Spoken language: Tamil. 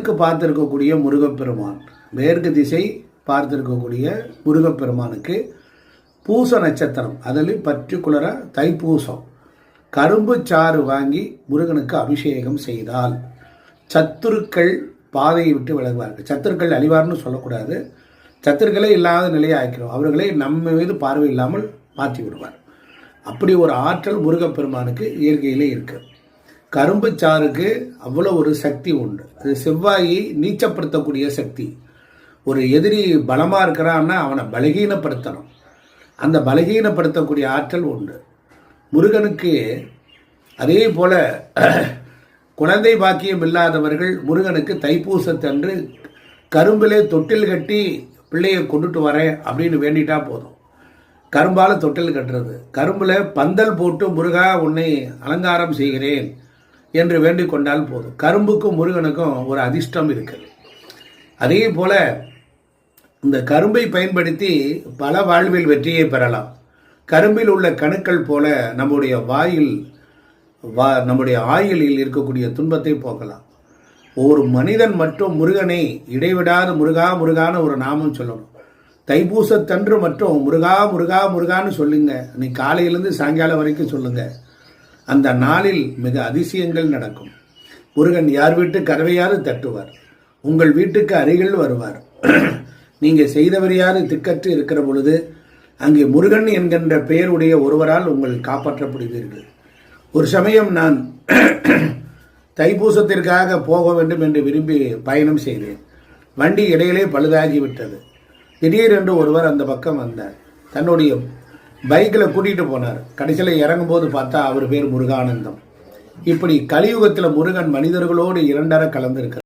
மேற்கு பார்த்திருக்கக்கூடிய முருகப்பெருமான். மேற்கு திசை பார்த்திருக்கக்கூடிய முருகப்பெருமானுக்கு பூச நட்சத்திரம். அதில் பர்டிகுலராக தைப்பூசம். கரும்பு சாறு வாங்கி முருகனுக்கு அபிஷேகம் செய்தால் சத்துருக்கள் பாதையை விட்டு விலகுவார்கள். சத்துருக்கள் அழிவார்னு சொல்லக்கூடாது. சத்துருக்களே இல்லாத நிலையை ஆக்கிறோம் அவர்களை நம்ம மீது பார்வை இல்லாமல் மாற்றி விடுவார். அப்படி ஒரு ஆற்றல் முருகப்பெருமானுக்கு இயற்கையிலே இருக்குது கரும்பு சாறுக்கு அவ்வளோ ஒரு சக்தி உண்டு. அது செவ்வாயை நீச்சப்படுத்தக்கூடிய சக்தி. ஒரு எதிரி பலமாக இருக்கிறான்னா அவனை பலகீனப்படுத்தணும். அந்த பலகீனப்படுத்தக்கூடிய ஆற்றல் உண்டு. முருகனுக்கு அதே போல குழந்தை பாக்கியம் இல்லாதவர்கள் முருகனுக்கு தைப்பூசத்தன்று கரும்பிலே தொட்டில் கட்டி பிள்ளையை கொண்டுட்டு வரேன் அப்படின்னு வேண்டிட்டா போதும். கரும்பால் தொட்டில் கட்டுறது. கரும்பில் பந்தல் போட்டு முருகா உன்னை அலங்காரம் செய்கிறேன். என்று வேண்டிக் கொண்டால் போதும். கரும்புக்கும் முருகனுக்கும் ஒரு அதிர்ஷ்டம் இருக்குது அதே போல இந்த கரும்பை பயன்படுத்தி பல வாழ்வில் வெற்றியை பெறலாம். கரும்பில் உள்ள கணுக்கள் போல நம்முடைய வாயில் வா நம்முடைய ஆயுளில் இருக்கக்கூடிய துன்பத்தை போக்கலாம். ஒரு மனிதன் மட்டும் முருகனை இடைவிடாத முருகா முருகான்னு ஒரு நாமம் சொல்லணும். தைப்பூசத்தன்று மட்டும் முருகா முருகா முருகான்னு சொல்லுங்க. நீ காலையிலேருந்து சாயங்காலம் வரைக்கும் சொல்லுங்கள் அந்த நாளில் மிக அதிசயங்கள் நடக்கும். முருகன் யார் வீட்டு கதவையாறு தட்டுவார்? உங்கள் வீட்டுக்கு அருகில் வருவார். நீங்கள் செய்தவர் யாரு திக்கற்று இருக்கிற பொழுது அங்கே முருகன் என்கின்ற பெயருடைய ஒருவரால் உங்கள் காப்பாற்றப்படுவீர்கள். ஒரு சமயம் நான் தைப்பூசத்திற்காக போக வேண்டும் என்று விரும்பி பயணம் செய்தேன். வண்டி இடையிலே பழுதாகிவிட்டது. திடீரென்று ஒருவர் அந்த பக்கம் வந்தார். தன்னுடைய பைக்கில் கூட்டிகிட்டு போனார். கடைசியில் இறங்கும்போது பார்த்தா அவர் பேர் முருகானந்தம். இப்படி கலியுகத்தில் முருகன் மனிதர்களோடு இரண்டர கலந்திருக்கிறார்.